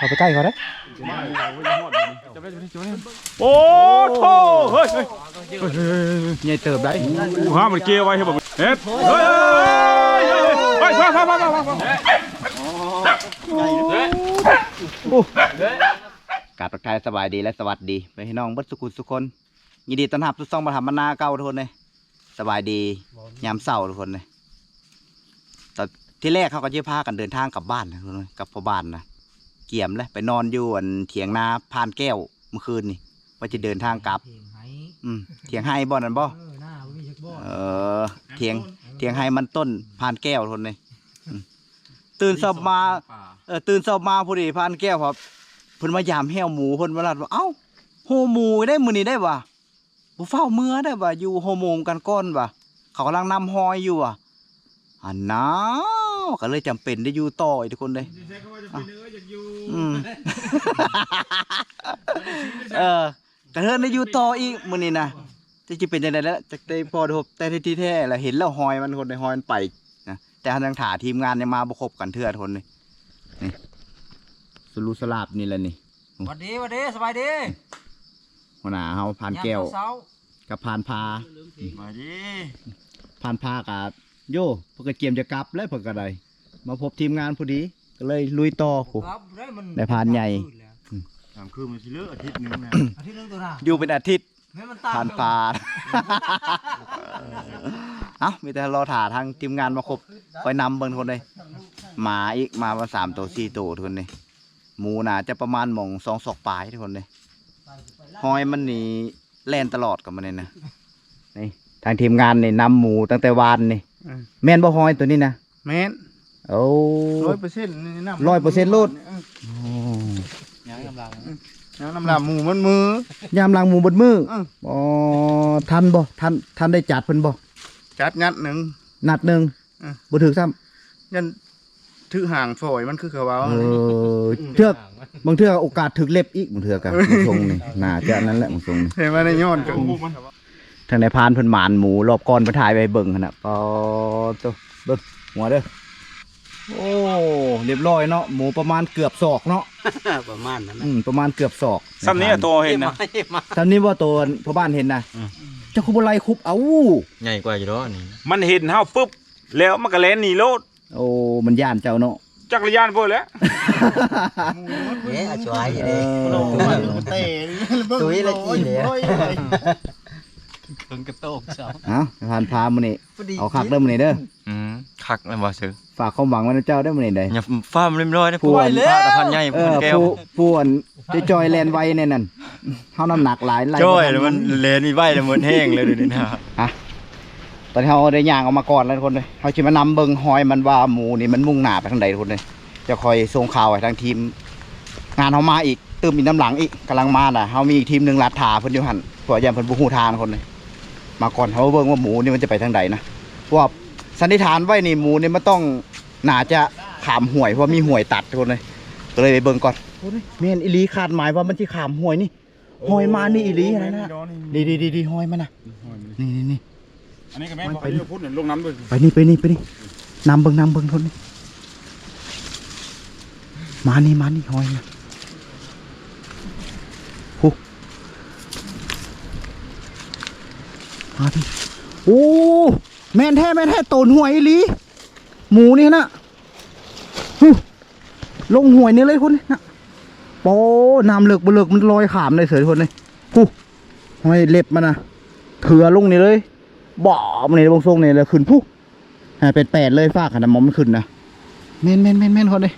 เอาไปใกล้เขาได้โอ้โหเฮ้ยเฮ้ยใหญ่เติบได้กูหามันเกียวไว้ให้บอกเฮ็ดเฮ้ยเฮ้ยเฮ้ยพาพาพาพาพากราบทักทายสบายดีและสวัสดีไปให้น้องเบัดสุขุสุกคนยินดีต้อนรับทุกซ่องมาทำมนาเก่าทุกคนเลยสบายดียามเศร้าทุกคนเลยตอนที่แรกเขาก็จะพากันเดินทางกลับบ้านนะทุกคนเลยกลับพ่อบ้านนะ เกี่ยมเลยไปนอนอยู่อันเถียงนาพานแก้วเมื่อคืนนี่ว่าจะเดินทางกลับเพลงไห้อืมเถียงไห้บ่นั่นบ่ เออหน้าบ่มีจักบ่เออเถียงเถียงไห้มันต้นพานแก้วทุกคนเลยอืมตื่นสอบมาเออตื่นเช้ามาพอดีพานแก้วครับเพิ่นมายามแห้วหมูเพิ่นมาลัดว่าเอ้าโฮหมูได้มื้อนี้ได้บ่บ่เฝ้าเมื่อได้บ่อยู่โฮโมงกันก้อนบ่เขากำลังนำหอยอยู่อะอันน้าวก็เลยจำเป็นได้อยู่ต่ออีกทุกคนเลยอื มเออกระเทินได้อยู่ต่ออีกมื้อนี้นะจะสิเป็นจังได๋แล้วจักได้พอทบแต่ที่แท้แล้วเห็นแล้วหอยมันคนในหอยมันไปนะแต่ทางถ่าทีมงานยังมาบ่ครบกันเทื่อทุกคนเลยสรุสลาบนี่แหละนี่หวัดดีหวัดดีสบายดีหัวหน้าเฮาพานแก้วยามเช้ากับพานพามาดิพานพากับโยเพิ่นก็เกียมจะกลับแล้วเพิ่นก็ได้มาพบทีมงานพอดี ก็เลยลุยต่อโหครับได้มันได้พานใหญ่ถามคือมันสิเลือกอาทิตย์นึงนะ อาทิตย์หนึงตัวน่ะอยู่เป็นอาทิตย์แม่มันตามพานพาเอ้ามีแต่รอถ่าทางทีมงานมาครบคอยนำเบิ่งทุกคนเลยหมาอีกมามาสามตัวสี่ตัวทุกคนเลยหมูน่าจะประมาณหม่องสองศอกปลายทุกคนเลย หอยมันนี่แล่นตลอดกับมันเลยนะ นี่ทางทีมงานนี่นำหมูตั้งแต่วานนี่แม่นบ่หอยตัวนี้นะ แม่น โอ้ร้อยเปอร์เซ็นต์นี่น้ำร้อยเปอร์เซ็นต์โลดยังกำลังน้ำน้ำลาหมูมันมือยามล้างหมูบนมืออืมอ๋อทันบ่ทันทันได้จัดเพิ่นบ่จัดงัดหนึ่งนัดหนึงอืมบ่ถึกซ้ำยันถือห่างฝอยมันคือเขาเว้าเออเทือกบางเทือกโอกาสถึกเล็บอีกบางเทือกอะบางทรงนี่น่าจะนั้นแหละบางทรงนี่เห็นว่าในย้อนกันทางในพานเพิ่นหมานหมูรอบก่อนเพิ่นถ่ายไปเบิ่งหั่นน่ะปอตัวเบิ่งหัวเด้อ โอ้เรียบร้อยเนาะหมูประมาณเกือบศอกเนาะประมาณนั้นอืมประมาณเกือบศอกซ้ำนี้ตัวเห็นนะมาตอนนี้ว่าตัวพ่อบ้านเห็นนะเจ้าคุบไลคุบเอ้าใหญ่กว่าอยู่แล้วนี่มันเห็นเฮาปุ๊บแล้วมันก็แล่นหนีโลดโอ้มันย่านเจ้าเนาะจักรยานพวกแล้วเอ๊ะอาช่วยอยู่เอดิอตุ้ยละจีเลย ต้นกระโตกสาวเอาผ่านพามื้อนี้เอาคักเด้อมื้อนี้เด้ออืมคักเลยบ่ซื้อฝากความหวังไว้ในเจ้าได้อมื้อนี้เด้ออย่าฟ้ามเรียบร้อยนะผู้ผู้อันพระตะพันใหญ่เอผู้อแก้วผู้ผู้อันจะจอยแลนไว้ในนั่นเฮาน้ำหนักหลายไล่จ้อยบ่ทัแล้วมันเลนมีใบแล้วมันแห้งเลยเดูดินะอะตอนนี้เฮาได้ย่างออกมาก่อนแล้วทุกคนเลยเฮาสิมานำเบิ่งหอยมันว่าหมูนี่มันมุ่งหน้าไปทางใดทุกคนเลยจะคอยส่งข่าวให้ทางทีม งานเฮามาอีกเติมอีกน้ำหลังอีกกำลังมาน่ะเฮามีอีกทีมหนึงลัดถาเพิ่นอยู่หั่นเพราะว่าย่านเพิ่นบ่ฮู้ทางคนเลย มาก่อนเฮาเบิ่งว่าหมูนี่มันจะไปทางใดนะเพราะว่าสันนิษฐานไว้นี่หมูนี่มันต้องน่าจะขามห้วยเพราะว่ามีห้วยตัดทุกคนเลยก็เลยไปเบิ่งก่อนโอ้ยแม่นอีหลีคาดหมายว่ามันสิขามห้วยนี่ห้อยมานี่อีหลีอะไรนะดีดีดีดีห้อยมันน่ะนี่นี่นี่อันนี้ก็แม่นบอกให้พูดลงน้ำด้วยไปนี่ไปนี่ไปนี่นำเบิ่งนำเบิ่งคนนี่มานี่มานี่ห้อยนะ มาดิโอ้แม่นแท้แม่นแท้ตนห่วยลีหมูนี่นะหูลงห่วยนี่เลยคนนี่นะโป้นำเหลิกบ่เลิกมันลอยขามเลยเสยคนเลยหูหอยเล็บมันนะเถือลงนี่เลยบ่อมันนี่บงทรงนี่เลยขึ้นผู้หาเป็นแปดเลยฟากขนาดมอมมันขึ้นนะเม่นเม่นเม่นเม่นคนเลย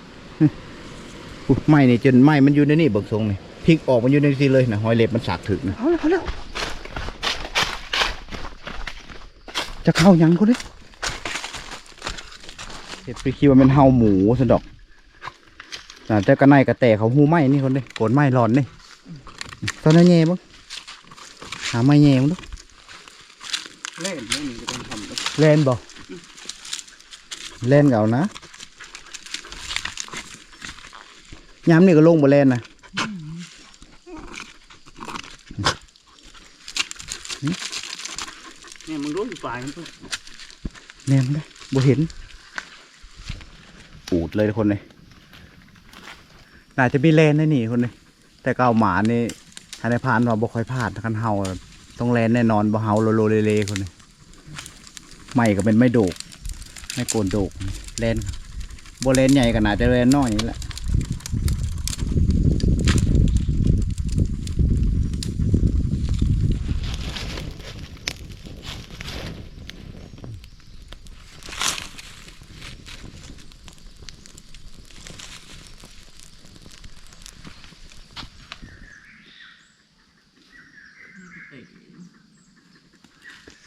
ไม่เนี่ยจนไม่มันอยู่ในนี่เบิกทรงนี่พลิกออกมันอยู่ในนี่เลยนะหอยเล็บมันสากถึกนะเอาเร็วเอาเร็ว จะเข้ายังคนนี้เห็ดไปคิดว่าเป็นเฮาหมูสนดอกแต่แต่กระไนกระแตเขาหูไหมนี่คนนี้โกนไหมร้อนนี่ตอนนั้นแย่บ้างหาไม้แย่บ้างดูเล่นเล่นนี่ก็ต้องทำเล่นบ่เล่นเก่านะย้ำนี่ก็ลงบ่เล่นนะ นี่มึงรู้อยู่ฝ่ายมันปุ๊บเล่นได้บ่เห็น ปูดเลยคนเลยน่าจะมีแลนได้นี่คนนี้แต่เก่าหมานี่ทางในพานว่าบ่ค่อยพลาดคันเฮาต้องแลนแน่นอนบ่เฮาโลโลเลเลคนนี้ไม่ก็เป็นไม่โดก ไม่โกนโดกแลนบ่แลนใหญ่ก็น่าจะแลนน้อยนี่แหละ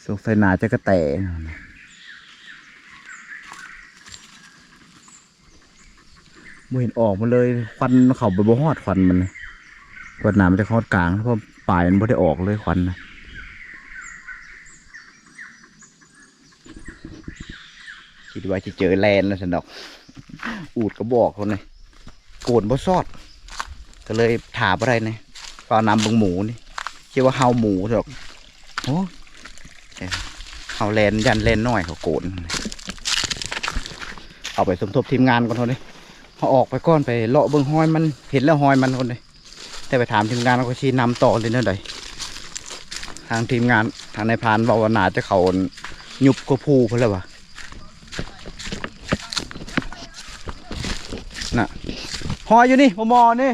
สงสัยหนาจะกระแตบ่เห็นออกมาเลยควันเขาไปบ่ฮอดควันมันควันหนามันจะฮอดกลางเพราะปลายมันบ่ได้ออกเลยควันนะคิดว่าจะเจอแลนแล้วสันดอก อูดก็บอกคนเลยโกนบ่ซอด ก็เลยถามอะไรเนี่ยก็เอานำบังหมูนี่คิดว่าเฮาหมูสันดอกโอ้ เขาแลนยันแลนน้อยเขาโกน เอาไปสมทบทีมงานก่อนคนนี้เขาออกไปก้อนไปเลาะเบิ้งหอยมันเห็นแล้วหอยมันคนนี้แต่ไปถามทีมงานเขาก็ชี้นำต่อเลยเนั่นใดทางทีมงานทางนายพรานบอกว่านาจะเขาหยุบก็พูเพื่อแล้วะน่ะหอยอยู่นี่มอมอนี่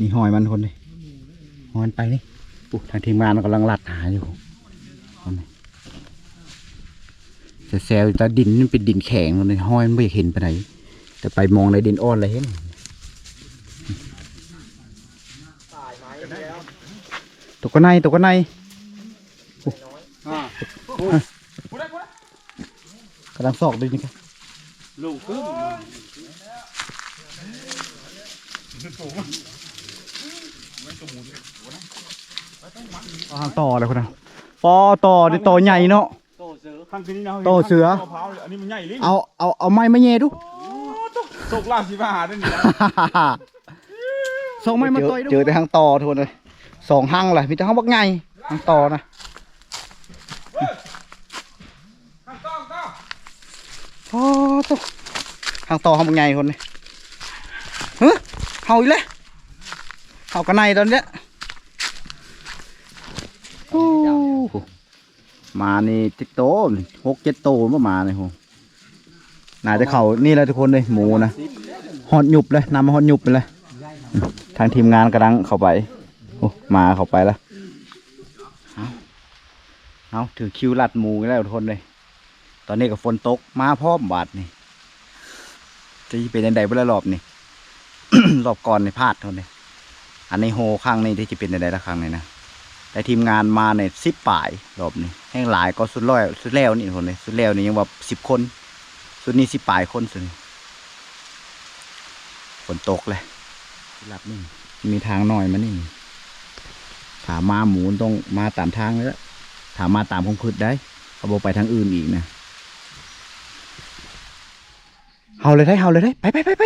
นี่หอยมันคนนี่หอยไปนี่ปุ๊ทางทีมงานกำลังลัดหาอยู่คนนี้แต่แซวแต่ดินนี่เป็นดินแข็งเลยหอยมันไม่เห็นไปไหน แต่ไปมองในดินอ่อนเลยเห็นตกกระไนตกกระไนกำลังซอกดินนี่ครับลูกขึ้น เอาทางต่อเลยคนนะปอต่อนี่ต่อใหญ่เนาะ ข้างคืนนี้นะโตเสือ มะพร้าวอันนี้มันใหญ่ลิ้นเอาเอาเอาไม้มาแย่ดูตกลาบสิบาหาได้นี่นะสองไม้มาต่อยดูเจอแต่ทางต่อทุกคนเลยสองหังเลยมีแต่ห้างบักไงทางต่อนะข้างต้องต้องโอ้ตุ๊ทางต่อห้างบักไงคนนี้เฮ้ยเห่าอีกแล้วเห่ากระไนตอนเนี้ยโอ้โห มานี่จิตโตหกเจ็ดโตมามาเลยโหน่าจะเขานี่แหละทุกคนเลยหมูนะหอดหยุบเลยนำมาหอดหยุบไปเลยทางทีมงานกำลังเข้าไปโอ้มาเข้าไปแล้วเอาเอาถือคิวลัดหมูแล้วทุกคนเลยตอนนี้ก็ฝนตกมาพร้อมบาดนี่จะเป็นยังไงเวลารอบนี่รอบก่อนในพลาดเท่านี้อันในโฮข้างนี้ที่จะเป็นยังไงละครั้งนี้นะ แต่ทีมงานมาในสิบป่ายรอบนี้แห้งหลายก็สุดร้อยสุดแล้วนี่คนเลยสุดแล้วนี่ยังว่าสิบคน สุดนี้สิบป่ายคนสุดนี้ฝนตกเลยหลับนี่มีทางหน่อยมานี่ถามมาหมูต้องมาตามทางเลยละถามมาตามคงคืดได้เขาบอกไปทางอื่นอีกนะเฮาเลยได้เฮาเลยได้ไปไปไปไป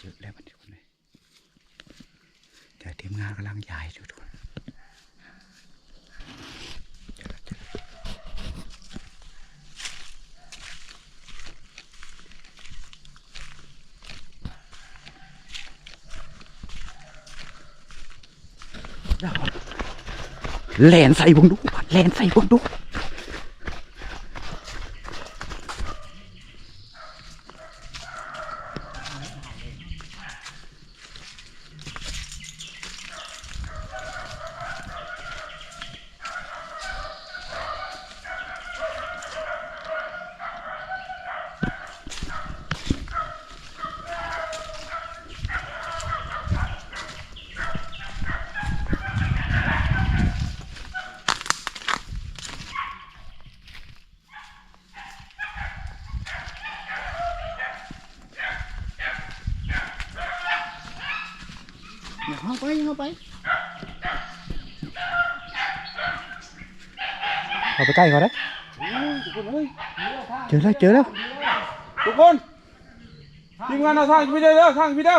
เยอะแล้วมันทุกคนเลยเดี๋ยวที มงากำลังย้ายอยู่ทุกคนเจอแล้วเจอแล้วแลนใส่บงดูแลนใส่บงดู เข้าไปเข้าไปเข้าไปใกล้เขาได้เจอแล้วเจอแล้วทุกคนทีมงานเอาทางพี่เด้อเด้อทางพี่เด้อ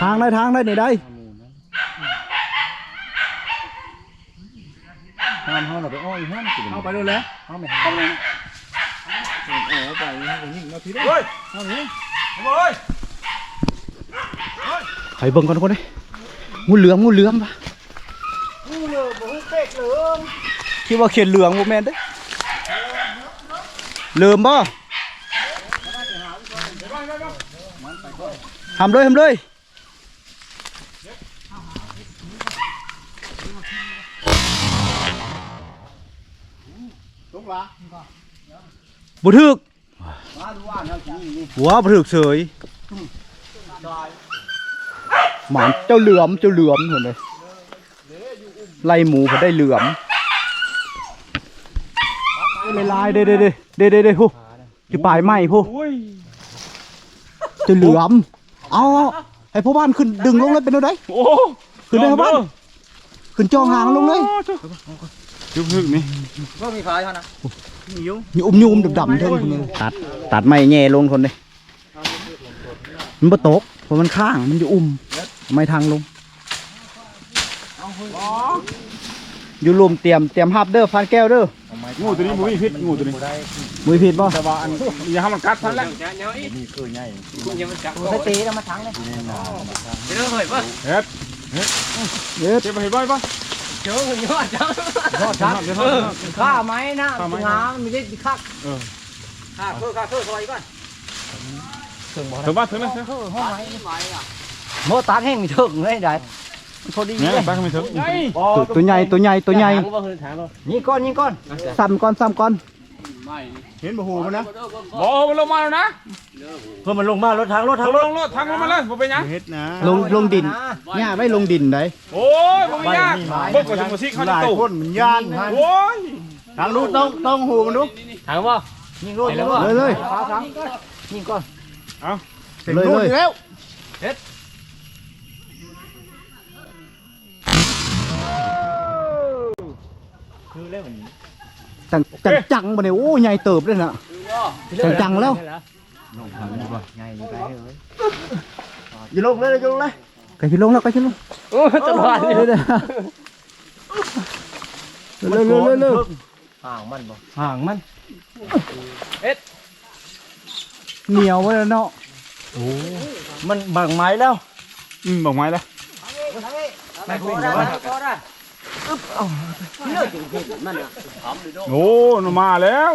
ทางได้ทางได้นี่ได้ห้ามเฮาน่ะไปอ้อยห้ามกินเอาไปเลยแล้วเฮาไม่เอาเลยโอ้ไปนี่นาทีเดียวเฮ้ยเอาเลยเอาเลยไข่เบิ่งก่อนทุกคนเลยงูเหลือมงูเหลือมปะคิดว่าเขีย นเหลืองบ่แม่นเด้อเหลือมบ่ทำเลยทำเลยบุถึกหัวบุถึกเสย หมานเจ้าเหลือมเจ้าเหลือมเห็นเลยไล่หมูเขาได้เหลือมลายลายๆเด้เด้เด้เด้เด้เด้ฮู้จะปลายไหมฮู้โอ้ยเจ้าเหลือมเอาเอาให้พ่อบ้านขึ้นดึงลงเลยเป็นเอาได้โอ้ขึ้นได้ครับบ้านขึ้นจองหางลงเลยยุบฮึกนี่ก็มีขายเท่านะมีอุ้มยูมดำๆเท่านี้ตัดตัดไม่แง่ลงคนเลยมันบ่ตกเพราะมันข้างมันจะอุ้ม ไม่ทางลงอยู่รวมเตรียมเตรียมฮับเด้อฟันแก้วเด้องูตัวนี้มันมีพิษงูตัวนี้มือผิดบ่แต่ว่าอันอย่าให้มันกัดทันแหละสตีแล้วมาทั้งเลยเฮ็ดเย็ดเจ็บไปเห็นบ่อยป่ะเจอเงินยอดจังยอดจังเออข้าไหมนะงามมีได้คักข้าเคือข้าเคือซอยก่อนถึงบ้านถึงแล้วเคือห้องไหม โมตัดแห้งมีถึงเลยได้พอดีเนี่ยเลยไปไม่ถึงไงตัวตัวใหญ่ตัวใหญ่ตัวใหญ่นี่ก้อนนี่ก้อนซ้ำก่อนซ้ำก่อนเห็นบ่หูมันนะบ่มันลงมาแล้วนะเพื่อมันลงมารถทางรถทางลงรถทางลงมาเลยบ่เป็นหยังลงลงดินเนี่ยไม่ลงดินได้โอ้ยบ่มียากเบิ่งก่อนสิบ่สิเขาจะตู้มันย่านโอ้ยทางนู้นต้องต้องหูมันดูทางว่ายิงรถเลยว่าเลยเลยยิงก้อนเลยเลยแล้ว จังจังจังบ่เนี่ยโอ้ใหญ่เติบเลยน่ะจังจังแล้วอย่าลงเลยอย่าลงเลยไก่พี่ลงแล้วไก่พี่ลงโอ้ตลอดเร็วเร็วเร็วเร็วเร็วเร็วห่างมันบ่ห่างมันเหนียวไว้แล้วเนาะมันบังไม้แล้วอืมบอกไม้แล้วไม่คุยกันว่า โอ้มันมาแล้ว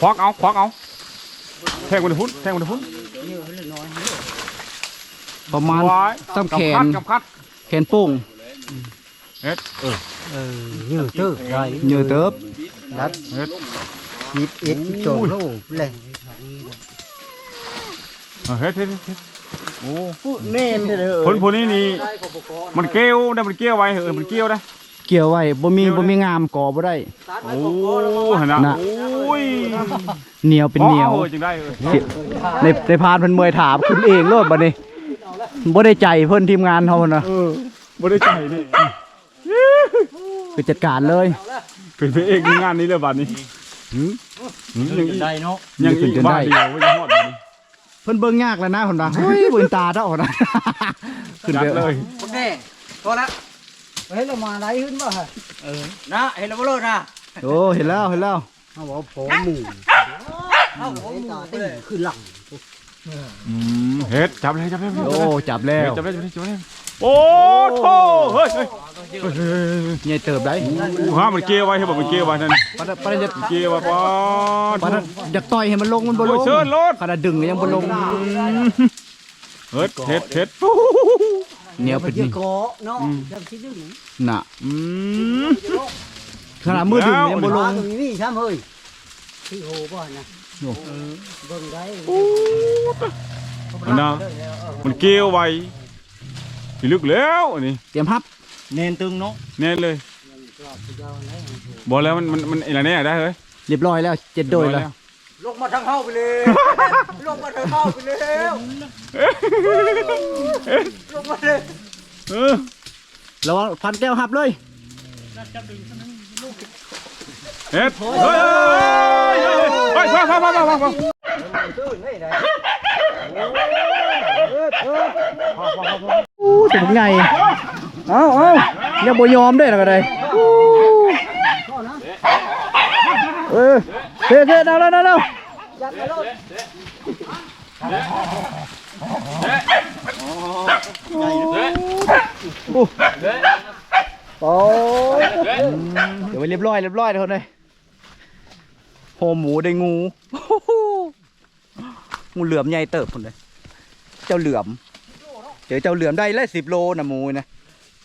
ควักเอาควักเอาแทงมันพุ่นแทงมันพุ่นประมาณไว้ซ้ำแขนกับคัดแขนโป้งเฮ็ดเออยืดตื้อไรเหนือเติบเฮ็ดยิบเอ็ดโจโน่เลยเออเฮ็ดเฮ็ดเฮ็ด โอ้เน่นเลยผลผลนี้นี่มันเกลียวได้มันเกลียวไว้เออมันเกลียวได้เกี่ยวไว้บ่มีบ่มีงามก่อบ่ได้โอ้เห็นนะน่ะโอ้ยเหนียวเป็นเหนียวอ๋อจังได้เออสิในในพานเพิ่นเมื่อยถามขึ้นเองโลดบัดนี้บ่ได้ใจเพิ่นทีมงานเฮานะเออบ่ได้ใจนี่คือจัดการเลยเป็นพระเอกในงานนี้เลยบัดนี้หืมหืมยังอีกได้เนาะยังอีกบ้านเดียวว่าจะฮอดบัดนี้ เพิ่นเบิ่งยากแล้วนะเพิ่นว่าเฮ้ยบ่เห็นตาเด้อนะขึ้นจัดไปเลยโอเคพอแล้วเฮ้ยเรามาไหนขึ้นบ่ฮะเออนะเห็นแล้วบ่โลดนะโอ้เห็นแล้วเห็นแล้วเอ้าผมเลยขึ้นหลัง อืมเฮ็ดจับเลยจับเลยโอ้จับแล้วจับเลยจับเลยจับเลยโอ้โธ่เฮ้ยเฮ้ยเฮ้ยเฮ้ยใหญ่เติบได้อู้ฮะมันเกลียวไว้ให้บอกมันเกลียวไว้นั่นปานปานจะเกลียวไว้ปอดปานอยากต่อยให้มันลงมันบ่ลโอ้ยงเชิญรถขนาดดึงก็ยังบ่ลงเฮ็ดเฮ็ดเฮ็ดเหนียวเป็นนี่โกเนาะจังสิดึงน่ะอืมขนาดมือดึงยังบ่ลงตรงนี้ช้ำเฮ้ย ที่โหบ่นะโอ้เบิ่งได้มันนะมันเกลียวไว้สิลึกแล้วอันนี้เตรียมพับเนนตึงเนาะแน่เลยบอกแล้วมันมันมันอะไรแน่ได้เฮ้ยเรียบร้อยแล้วเจ็ดโดยแล้วลงมาทางเข้าไปเลยลงมาทางเข้าไปแล้วลงมาเลยเออแล้วพันแก้วหับเลย เฮ็ดเฮ้ยเฮ้ยเฮ้ยฟังฟังฟังฟังฟังโอ้อู้ถึงไงเอาเอาอย่าบ่ยอมเด้อนะก็ได้อู้เออเท่เท่เอาแล้วเอาแล้วโอ้โอ้เดี๋ยวไปเรียบร้อยเรียบร้อยทุกคนเลย โหหมูได้งูงูเหลือมใหญ่เติบคนเลย เจ้าเหลือมเจอเจ้าเหลือมได้แล้วสิบโลนะหมูนะ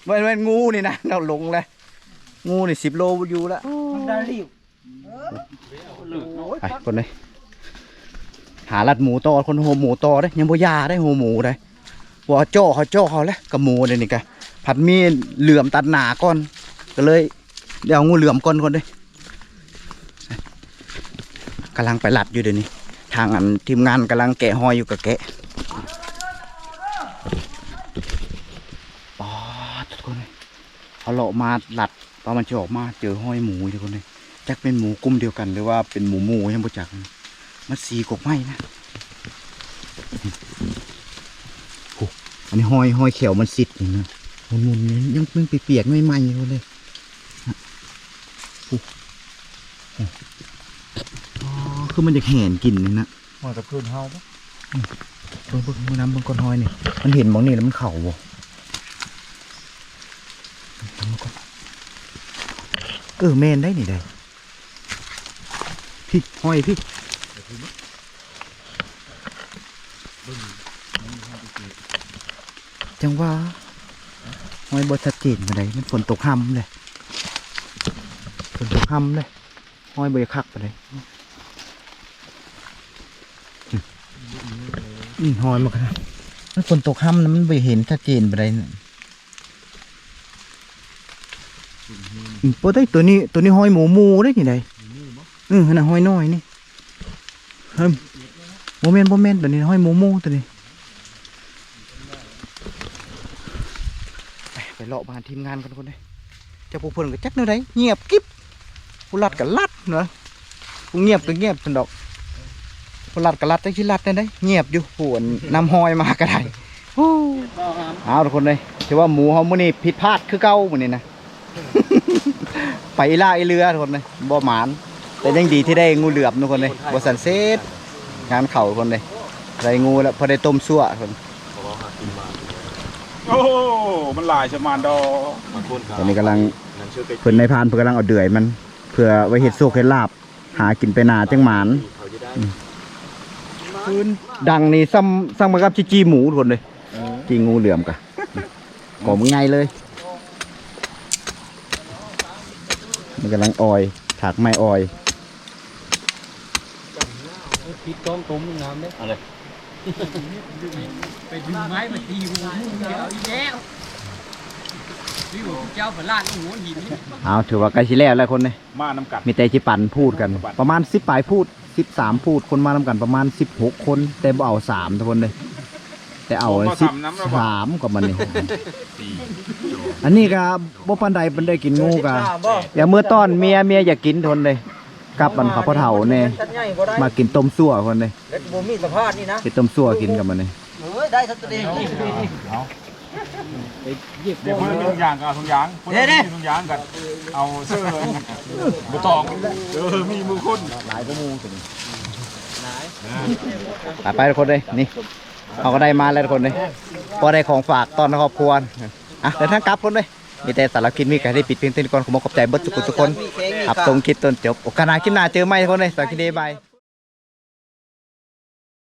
มันมันงูนี่นะเราลงเลยงูนี่สิบโลอยู่แล้วได้รีบไปคนเลยหาลัดหมูต่อคนโหหมูต่อได้ยังบ่ยาได้โหหมูได้ว่าโจ้เขาโจ้เขาแล้วกับหมูเดี๋ยวนี้กะผัดมีเหลื่อมตัดหนาก่อน ก็เลยเดี๋ยวเอางูเหลื่อมก่อนคนเลย กำลังไปหลัดอยู่เดี๋ยวนี้ ทางอันทีมงานกำลังแกะหอยอยู่กับแกะปอทุกคนเลยเอาเลาะมาหลัดตอนมันจะออกมาเจอห้อยหมูทุกคนเลยจักเป็นหมูกลุ่มเดียวกันหรือว่าเป็นหมูหมูยังบ่จักมันสีกกไม้นะอันนี้ห้อยห้อยเขียวมันสิดนี่นะมันมุนยังเพิ่งเปียกๆไม่ไหม้เลยโอ้โอ้ คือมันจะแห่นกินนี่นะมาตะคืนเฮาปะเบิ่งเบิ่งเบิ่งน้ำเบิ่งก้อนห้อยนี่มันเห็นหมองนี่แล้วมันเข่าบ่ทำมาก่อนเออแมนได้นี่ได้พี่ห้อยพี่จังว่าห้อยบชัดเจนมาได้มันฝนตกห้ำเลยฝนตกห้ำเลยห้อยบคักไปเลย อืมอืมห้อยมาขนาดมันฝนตกห้ำนะมันไปเห็นชัดเจนไปเลยนะอืมโปรได้ตัวนี้ตัวนี้ห้อยหมูหมูได้ที่ไหนอือขนาดห้อยน้อยนี่เฮ้ยโมเมนต์โมเมนต์ตัวนี้ห้อยหมูหมูตัวนี้ไปไปเลาะบ้านทีมงานกันคนเลยเจ้าพวกเพิ่นก็จักเนื้อใดเงียบกิ๊บผู้ลัดก็ลัดเนาะผู้เงียบก็เงียบสันดอก ผู้ลัดก็ลัดจังสิลัดได้ได้เงียบอยู่ปวนนำหอยมาก็ได้โอ้เอาทุกคนเลยถือว่าหมูเฮามื้อนี้ผิดพลาดคือเก่ามื้อนี้นะไปอีล่าอีเรือทุกคนเลยบ่หมาน แต่ยังดีที่ได้งูเหลือมทุกคนเลยบสันเซตงานเข่าทุกคนเลยได้งูแล้วพอได้ต้มซั่วทุกคนโอ้มันหลายชะมานดอตอนนี้กำลังเพิ่นในพานเพิ่นกำลังเอาเดือยมัน เพื่อไว้เห็ดโซกเห็ดลาบ หากินไปนาจังหมาน อืมปืนดังนี่ซ้ำซ้ำมากับจีจีหมูทุกคนเลยจีงูเหลือมกะก่อมึงไงเลย มันกำลังออยถากไม้ออยปิดกองตุ้มงามเด้อะไรไปดึงไม้มาตีหัวมึงเดียวอีกแล้วพี่หัวเจ้าฝรั่งหัวหินนี่เอาถือว่าใกล้ชิแล้วแล้วคนเลยมาน้ำกัดมีแต่จิปันพูดกัน ประมาณสิบปลายพูดสิบสามพูดคนมาทำกันประมาณสิบหกคน แต่บ่เอาสามทุกคนเลย แต่เอาสิบสามกับมันนี่ อันนี้ก็บ่ปันใดปันได้กินงูกะอย่าเมื่อต้อนเมียเมียอยากกินทนเลยกลับมันขับพ่อเฒ่าเนี่ยตัดใหญ่บ่ได้มากินต้มซั่วคนเลยเล็กบ่มีสภาพนี่นะกินต้มซั่วกินกับมันเลย เฮ้ยได้สักตัวเดียว เดี๋ยวคนละมีทุกอย่างก็เอาทุกอย่างคนละมีทุกอย่างกันเอาเสื้อบุตองเออมีมือคนหลายก็มูถึงไปไปทุกคนเลยนี่เขาก็ได้มาแล้วทุกคนเลยพอได้ของฝากตอนครอบครัวอะเดินทางกลับคนเลยมีแต่สารบคลิปมีใครได้ปิดเพียงเท่านี้ก่อนขอขอบใจเบิดทุกคนทุกคนครับตรงคลิปต้นจบโอกาสหน้าคลิปหน้าเจอไหมทุกคนเลยสวัสดีบาย